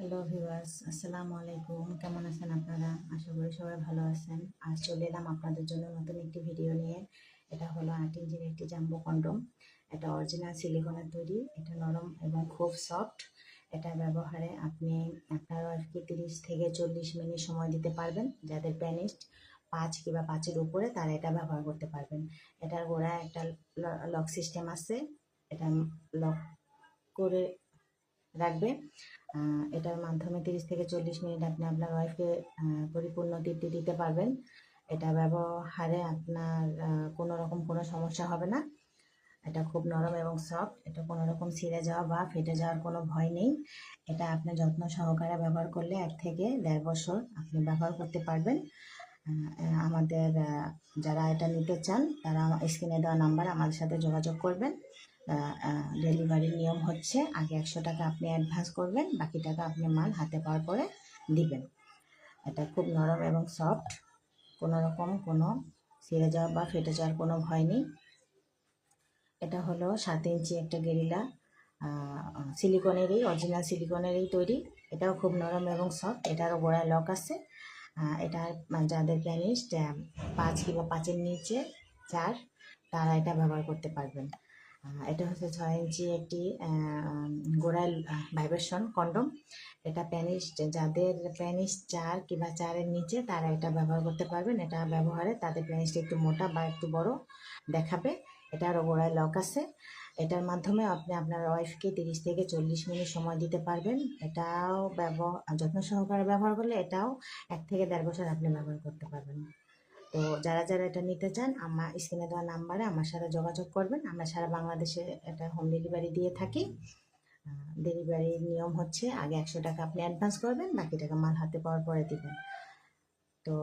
Hello viewers আসসালামু আলাইকুম। কেমন আছেন আপনারা? আশা করি সবাই ভালো আছেন। আর চলে এলাম আপনাদের জন্য নতুন একটি ভিডিও নিয়ে। এটা হলো আট ইঞ্চির একটি জাম্বো কন্ডম এটা অরিজিনাল সিলিকনের তৈরি। এটা নরম এবং খুব সফট এটা ব্যবহারে আপনি আপনার ওয়াইফকে তিরিশ থেকে চল্লিশ মিনিট সময় দিতে পারবেন। যাদের প্যানিস্ট পাঁচ কিংবা পাঁচের উপরে, তারা এটা ব্যবহার করতে পারবেন। এটার গোড়ায় একটা লক সিস্টেম আছে। এটা লক করে এটার মাধ্যমে তিরিশ থেকে চল্লিশ মিনিট আপনি আপনার ওয়াইফকে পরিপূর্ণ তৃপ্তি দিতে পারবেন। এটা ব্যবহারে আপনার কোনো রকম কোনো সমস্যা হবে না। এটা খুব নরম এবং সফট এটা কোনো রকম ছিঁড়ে যাওয়া বা ফেটে যাওয়ার কোনো ভয় নেই। এটা আপনি যত্ন সহকারে ব্যবহার করলে এক থেকে দেড় বছর আপনি ব্যবহার করতে পারবেন। আমাদের যারা এটা নিতে চান, তারা স্ক্রিনে দেওয়া নাম্বার আমাদের সাথে যোগাযোগ করবেন। ডেলিভারির নিয়ম হচ্ছে আগে একশো টাকা আপনি অ্যাডভান্স করবেন বাকি টাকা আপনি মাল হাতে পাওয়ার পরে দিবেন। এটা খুব নরম এবং সফট কোনো রকম কোনো ছিঁড়ে যাওয়া বা ফেটে যাওয়ার কোনো ভয় নেই। এটা হলো সাত ইঞ্চি একটা গেরিলা সিলিকনেরই অরিজিনাল সিলিকনেরই তৈরি। এটাও খুব নরম এবং সফট এটারও গোড়ায় লক আছে। আহ, এটার যাদের প্যানিস্ট পাঁচ কিংবা পাঁচের নিচে চার তারা এটা ব্যবহার করতে পারবেন। এটা হচ্ছে ছয় ইঞ্চি একটি গোড়ায় ভাইব্রেশন কন্ডম এটা প্যানিস্ট যাদের প্যানিস্ট চার কিংবা চারের নিচে, তারা এটা ব্যবহার করতে পারবেন। এটা ব্যবহারে তাদের প্যানিস্ট একটু মোটা বা একটু বড় দেখাবে। এটার গোড়ায় লক আছে। এটার মাধ্যমে আপনি আপনার ওয়াইফকে তিরিশ থেকে চল্লিশ মিনিট সময় দিতে পারবেন। এটাও ব্যবহার যত্ন সহকারে ব্যবহার করলে এটাও এক থেকে দেড় বছর আপনি ব্যবহার করতে পারবেন। তো যারা যারা এটা নিতে চান, আমার স্ক্রিনে দেওয়া নাম্বারে আমার সাথে যোগাযোগ করবেন। আমরা সারা বাংলাদেশে এটা হোম ডেলিভারি দিয়ে থাকি। ডেলিভারির নিয়ম হচ্ছে আগে একশো টাকা আপনি অ্যাডভান্স করবেন, বাকি টাকা মাল হাতে পাওয়ার পরে দেবেন। তো